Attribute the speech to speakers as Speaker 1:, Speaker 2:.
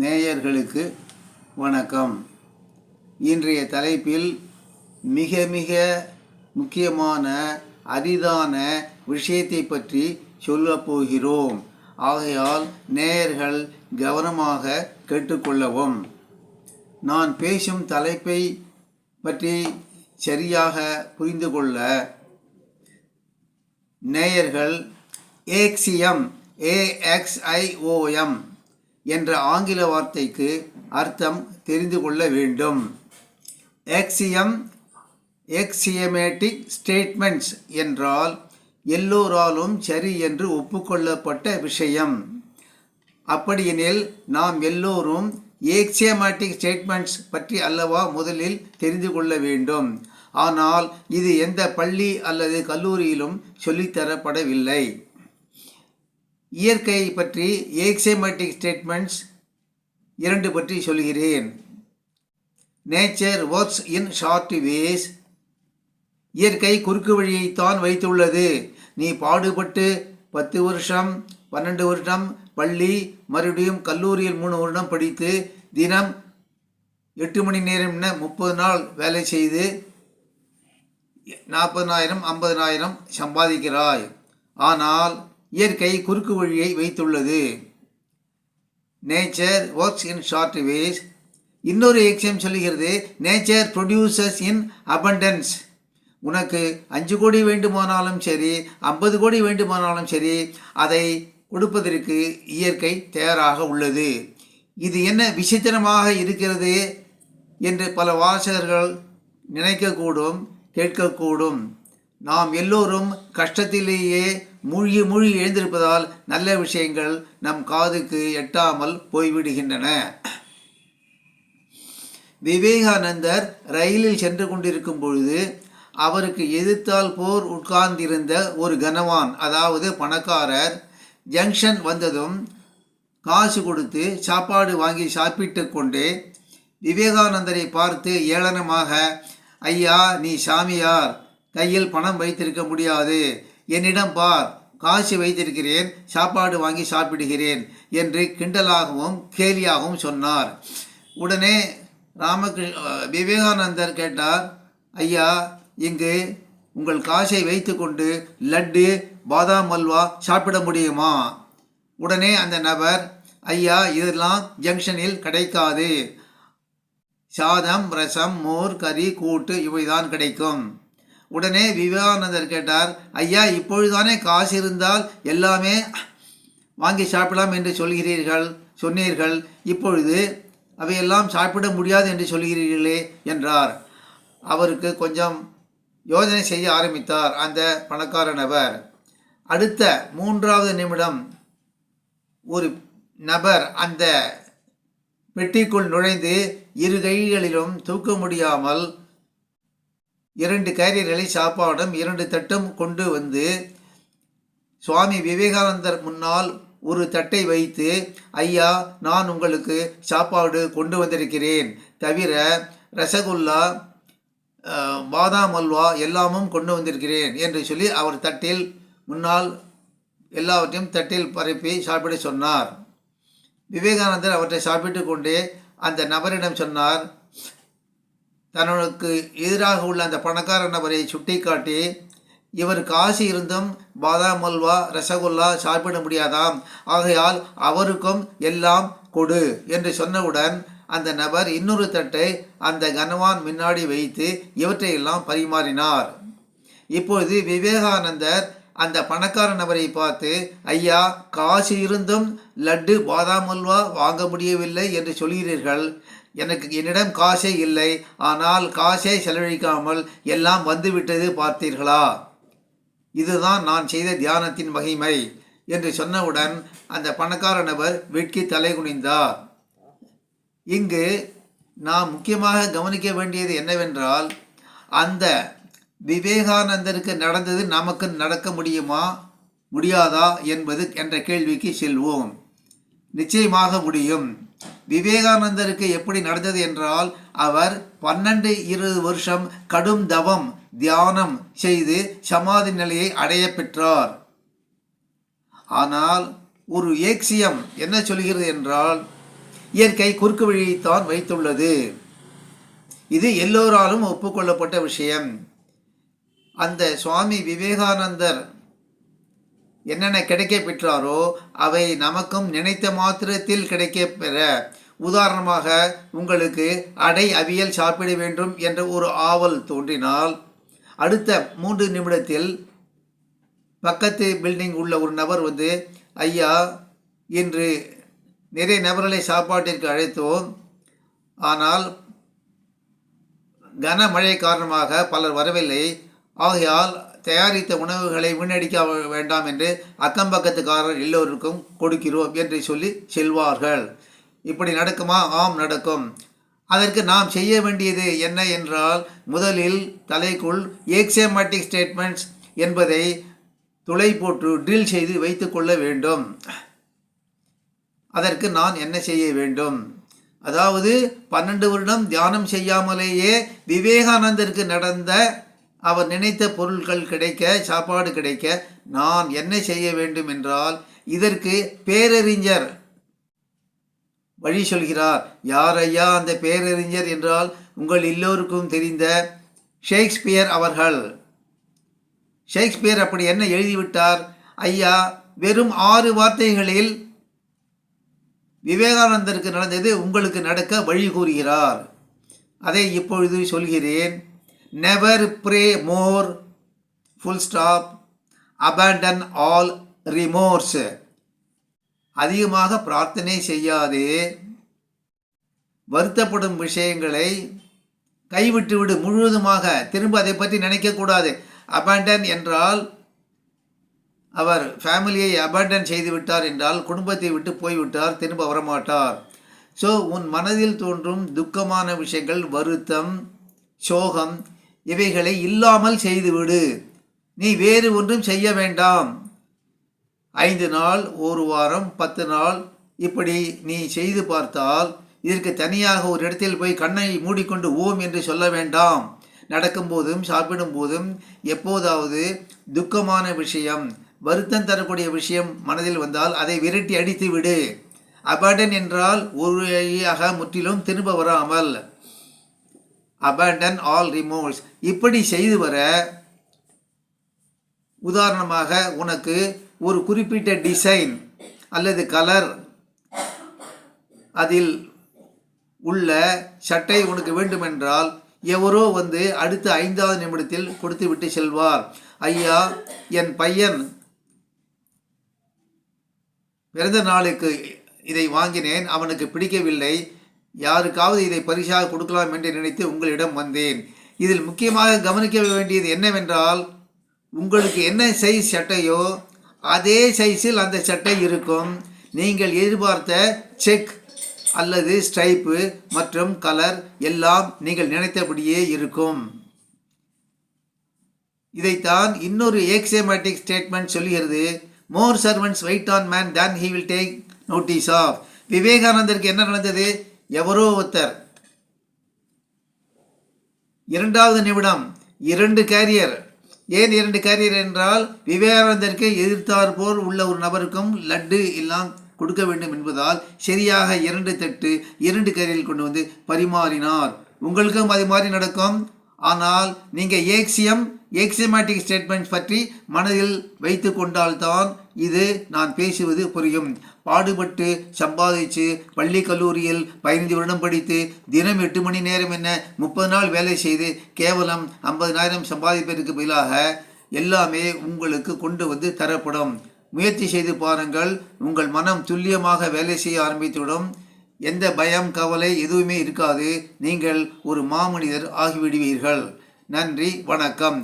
Speaker 1: நேயர்களுக்கு வணக்கம். இன்றைய தலைப்பில் மிக மிக முக்கியமான அரிதான விஷயத்தை பற்றி சொல்லப் போகிறோம். ஆகையால் நேயர்கள் கவனமாக கேட்டுக்கொள்ளவும் நான் பேசும் தலைப்பை பற்றி சரியாக புரிந்து கொள்ள நேயர்கள் ஏக்சியம் ஏஎக்ஸ்ஐஓஎம் என்ற ஆங்கில வார்த்தைக்கு அர்த்தம் தெரிந்து கொள்ள வேண்டும். ஏக்சியம் எக்ஸியமேட்டிக் ஸ்டேட்மெண்ட்ஸ் என்றால் எல்லோராலும் சரி என்று ஒப்புக்கொள்ளப்பட்ட விஷயம். அப்படியெனில் நாம் எல்லோரும் ஏக்சியமேட்டிக் ஸ்டேட்மெண்ட்ஸ் பற்றி அல்லவா முதலில் தெரிந்து கொள்ள வேண்டும். ஆனால் இது எந்த பள்ளி அல்லது கல்லூரியிலும் சொல்லித்தரப்படவில்லை இயற்கையை பற்றி ஏக்சியமேட்டிக் ஸ்டேட்மெண்ட்ஸ் இரண்டு பற்றி சொல்கிறேன். Nature works in short ways இயற்கை குறுக்கு வழியைத்தான் வைத்துள்ளது. நீ பாடுபட்டு பத்து வருஷம் பன்னெண்டு வருடம் பள்ளி மறுபடியும் கல்லூரியில் மூணு வருடம் படித்து தினம் எட்டு மணி நேரம் முப்பது நாள் வேலை செய்து நாற்பதனாயிரம் ஐம்பதனாயிரம் சம்பாதிக்கிறாய். ஆனால் இயற்கை குறுக்கு வழியை வைத்துள்ளது. Nature works in short ways இன்னொரு எக்ஸாம் சொல்லுகிறது நேச்சர் ப்ரொடியூசர்ஸ் இன் அபண்டன்ஸ் உனக்கு அஞ்சு கோடி வேண்டுமானாலும் சரி ஐம்பது கோடி வேண்டுமானாலும் சரி அதை கொடுப்பதற்கு இயற்கை தயாராக உள்ளது. இது என்ன விசித்திரமாக இருக்கிறது என்று பல வாசகர்கள் நினைக்கக்கூடும் கேட்கக்கூடும். நாம் எல்லோரும் கஷ்டத்திலேயே மூழ்கி மூழ்கி எழுந்திருப்பதால் நல்ல விஷயங்கள் நம் காதுக்கு எட்டாமல் போய்விடுகின்றன. விவேகானந்தர் ரயிலில் சென்று கொண்டிருக்கும் பொழுது அவருக்கு எதிர்த்தால் போர் உட்கார்ந்திருந்த ஒரு கனவான் அதாவது பணக்காரர் ஜங்ஷன் வந்ததும் காசு கொடுத்து சாப்பாடு வாங்கி சாப்பிட்டு கொண்டு விவேகானந்தரை பார்த்து ஏளனமாக ஐயா நீ சாமியார் கையில் பணம் வைத்திருக்க முடியாது. என்னிடம் பார் காசு வைத்திருக்கிறேன் சாப்பாடு வாங்கி சாப்பிடுகிறேன் என்று கிண்டலாகவும் கேலியாகவும் சொன்னார். உடனே ராமகிருஷ்ண விவேகானந்தர் கேட்டார் ஐயா இங்கு உங்கள் காசை வைத்துக்கொண்டு லட்டு பாதாம் அல்வா சாப்பிட முடியுமா? உடனே அந்த நபர் ஐயா இதெல்லாம் ஜங்ஷனில் கிடைக்காது. சாதம் ரசம் மோர் கறி கூட்டு இவைதான் கிடைக்கும். உடனே விவேகானந்தர் கேட்டார் ஐயா இப்பொழுதுதானே காசு இருந்தால் எல்லாமே வாங்கி சாப்பிடலாம் என்று சொல்கிறீர்கள் சொன்னீர்கள். இப்பொழுது அவையெல்லாம் சாப்பிட முடியாது என்று சொல்கிறீர்களே என்றார். அவருக்கு கொஞ்சம் யோசனை செய்ய ஆரம்பித்தார் அந்த பணக்கார நபர் அடுத்த மூன்றாவது நிமிடம் ஒரு நபர் அந்த பெட்டிக்குள் நுழைந்து இரு கைகளிலும் தூக்க முடியாமல் இரண்டு கேரியர்களை சாப்பாடும் இரண்டு தட்டும் கொண்டு வந்து சுவாமி விவேகானந்தர் முன்னால் ஒரு தட்டை வைத்து ஐயா நான் உங்களுக்கு சாப்பாடு கொண்டு வந்திருக்கிறேன். தவிர ரசகுல்லா பாதாம் அல்வா எல்லாமும் கொண்டு வந்திருக்கிறேன் என்று சொல்லி அவர் தட்டில் முன்னால் எல்லாவற்றையும் தட்டில் பரப்பி சாப்பிட சொன்னார். விவேகானந்தர் அவற்றை சாப்பிட்டு கொண்டே அந்த நபரிடம் சொன்னார் தனக்கு எதிராக உள்ள அந்த பணக்கார நபரை சுட்டிக்காட்டி இவர் காசு இருந்தும் பாதாம் அல்வா ரசகுல்லா சாப்பிட முடியாதாம். ஆகையால் அவருக்கும் எல்லாம் கொடு என்று சொன்னவுடன் அந்த நபர் இன்னொரு தட்டை அந்த கனவான் முன்னாடி வைத்து இவற்றையெல்லாம் பரிமாறினார். இப்பொழுது விவேகானந்தர் அந்த பணக்கார நபரை பார்த்து ஐயா காசு இருந்தும் லட்டு பாதாம் அல்வா வாங்க முடியவில்லை என்று சொல்கிறீர்கள். எனக்கு என்னிடம் காசே இல்லை ஆனால் காசே செலவழிக்காமல் எல்லாம் வந்துவிட்டது பார்த்தீர்களா? இதுதான் நான் செய்த தியானத்தின் மகிமை என்று சொன்னவுடன் அந்த பணக்கார நபர் வெட்கி தலை குனிந்தார். இங்கு நாம் முக்கியமாக கவனிக்க வேண்டியது என்னவென்றால் அந்த விவேகானந்தருக்கு நடந்தது நமக்கு நடக்க முடியுமா? முடியாதா? என்பது என்ற கேள்விக்கு செல்வோம். நிச்சயமாக முடியும். விவேகானந்தருக்கு எப்படி நடந்தது என்றால் அவர் பன்னெண்டு இருபது வருஷம் கடும் தவம் தியானம் செய்து சமாதி நிலையை அடைய பெற்றார். ஆனால் ஒரு ஏக்சியம் என்ன சொல்கிறது என்றால் இயற்கை குறுக்கு வழியைத்தான் வைத்துள்ளது. இது எல்லோராலும் ஒப்புக்கொள்ளப்பட்ட விஷயம். அந்த சுவாமி விவேகானந்தர் என்னென்ன கிடைக்க பெற்றாரோ அவை நமக்கும் நினைத்த மாத்திரத்தில் கிடைக்க பெற. உதாரணமாக உங்களுக்கு அடை அவியல் சாப்பிட வேண்டும் என்ற ஒரு ஆவல் தோன்றினால் அடுத்த மூன்று நிமிடத்தில் பக்கத்து பில்டிங் உள்ள ஒரு நபர் வந்து ஐயா இன்று நிறைய நபர்களை சாப்பாட்டிற்கு அழைத்தோம். ஆனால் கனமழை காரணமாக பலர் வரவில்லை. ஆகையால் தயாரித்த உணவுகளை வீணடிக்க வேண்டாம் என்று அக்கம் பக்கத்துக்காரர் எல்லோருக்கும் கொடுக்கிறோம் என்று சொல்லி செல்வார்கள். இப்படி நடக்குமா? ஆம் நடக்கும். அதற்கு நாம் செய்ய வேண்டியது என்ன என்றால் முதலில் தலைக்குள் ஏக்சேமேட்டிக் ஸ்டேட்மெண்ட்ஸ் என்பதை துளை போட்டு ட்ரில் செய்து வைத்துக்கொள்ள வேண்டும். அதற்கு நான் என்ன செய்ய வேண்டும்? அதாவது பன்னெண்டு வருடம் தியானம் செய்யாமலேயே விவேகானந்தருக்கு நடந்த அவர் நினைத்த பொருட்கள் கிடைக்க சாப்பாடு கிடைக்க நான் என்ன செய்ய வேண்டும் என்றால் இதற்கு பேரறிஞர் வழி சொல்கிறார். யார் ஐயா அந்த பேரறிஞர் என்றால் உங்கள் எல்லோருக்கும் தெரிந்த ஷேக்ஸ்பியர் அவர்கள். ஷேக்ஸ்பியர் அப்படி என்ன எழுதிவிட்டார்? ஐயா வெறும் ஆறு வார்த்தைகளில் விவேகானந்தருக்கு நடந்தது உங்களுக்கு நடக்க வழி கூறுகிறார். அதை இப்பொழுது சொல்கிறேன். Never pray more full stop abandon all remorse அதிகமாக பிரார்த்தனை செய்யாதே. வருத்தப்படும் விஷயங்களை கைவிட்டு விடு முழுவதுமாக திரும்ப அதை பற்றி நினைக்கக்கூடாது. அபண்டன் என்றால் அவர் ஃபேமிலியை அபண்டன் செய்து விட்டார் என்றால் குடும்பத்தை விட்டு போய்விட்டார் திரும்ப வரமாட்டார். ஸோ உன் மனதில் தோன்றும் துக்கமான விஷயங்கள் வருத்தம் சோகம் இவைகளை இல்லாமல் செய்துவிடு. நீ வேறு ஒன்றும் செய்ய வேண்டாம். ஐந்து நாள் ஒரு வாரம் பத்து நாள் இப்படி நீ செய்து பார்த்தால் இதற்கு தனியாக ஒரு இடத்தில் போய் கண்ணை மூடிக்கொண்டு ஓம் என்று சொல்ல வேண்டாம். நடக்கும்போதும் சாப்பிடும்போதும் எப்போதாவது துக்கமான விஷயம் வருத்தம் தரக்கூடிய விஷயம் மனதில் வந்தால் அதை விரட்டி அடித்து விடு அபடன் என்றால் ஒரு வழியாக முற்றிலும் திரும்ப வராமல். அபேண்டன் ஆல் ரிமோவ்ஸ் இப்படி செய்து வர உதாரணமாக உனக்கு ஒரு குறிப்பிட்ட டிசைன் அல்லது கலர் அதில் உள்ள சட்டை உனக்கு வேண்டுமென்றால் எவரோ வந்து அடுத்த ஐந்தாவது நிமிடத்தில் கொடுத்து விட்டு செல்வார். ஐயா என் பையன் பிறந்த நாளுக்கு இதை வாங்கினேன். அவனுக்கு பிடிக்கவில்லை. யாருக்காவது இதை பரிசாக கொடுக்கலாம் என்று நினைத்து உங்களிடம் வந்தேன். இதில் முக்கியமாக கவனிக்க வேண்டியது என்னவென்றால் உங்களுக்கு என்ன சைஸ் சட்டையோ அதே சைஸில் அந்த சட்டை இருக்கும். நீங்கள் எதிர்பார்த்த செக் அல்லது ஸ்ட்ரைப்பு மற்றும் கலர் எல்லாம் நீங்கள் நினைத்தபடியே இருக்கும். இதைத்தான் இன்னொரு ஏக்ஸியமேட்டிக் ஸ்டேட்மெண்ட் சொல்கிறது. More servants wait on man then he will take notice of விவேகானந்தருக்கு என்ன நடந்தது? எவரோ ஒருத்தர். இரண்டாவது நிமிடம் இரண்டு கேரியர் ஏன் இரண்டு கேரியர் என்றால் விவேகானந்தருக்கு எதிர்த்தார் போல் உள்ள ஒரு நபருக்கும் லட்டு எல்லாம் கொடுக்க வேண்டும் என்பதால் சரியாக இரண்டு தட்டு இரண்டு கேரியரில் கொண்டு வந்து பரிமாறினார். உங்களுக்கும் அது மாதிரி நடக்கும். ஆனால் நீங்கள் ஏக்சியம் ஏக்சியமேட்டிக் ஸ்டேட்மெண்ட் பற்றி மனதில் வைத்து கொண்டால்தான் இது நான் பேசுவது புரியும். பாடுபட்டு சம்பாதிச்சு பள்ளி கல்லூரியில் பதினைந்து வருடம் படித்து தினம் எட்டு மணி நேரம் என்ன முப்பது நாள் வேலை செய்து கேவலம் ஐம்பதனாயிரம் சம்பாதிப்பதற்கு பதிலாக எல்லாமே உங்களுக்கு கொண்டு வந்து தரப்படும். முயற்சி செய்து பாருங்கள். உங்கள் மனம் துல்லியமாக வேலை செய்ய ஆரம்பித்துவிடும். எந்த பயம் கவலை எதுவுமே இருக்காது. நீங்கள் ஒரு மாமனிதர் ஆகிவிடுவீர்கள். நன்றி வணக்கம்.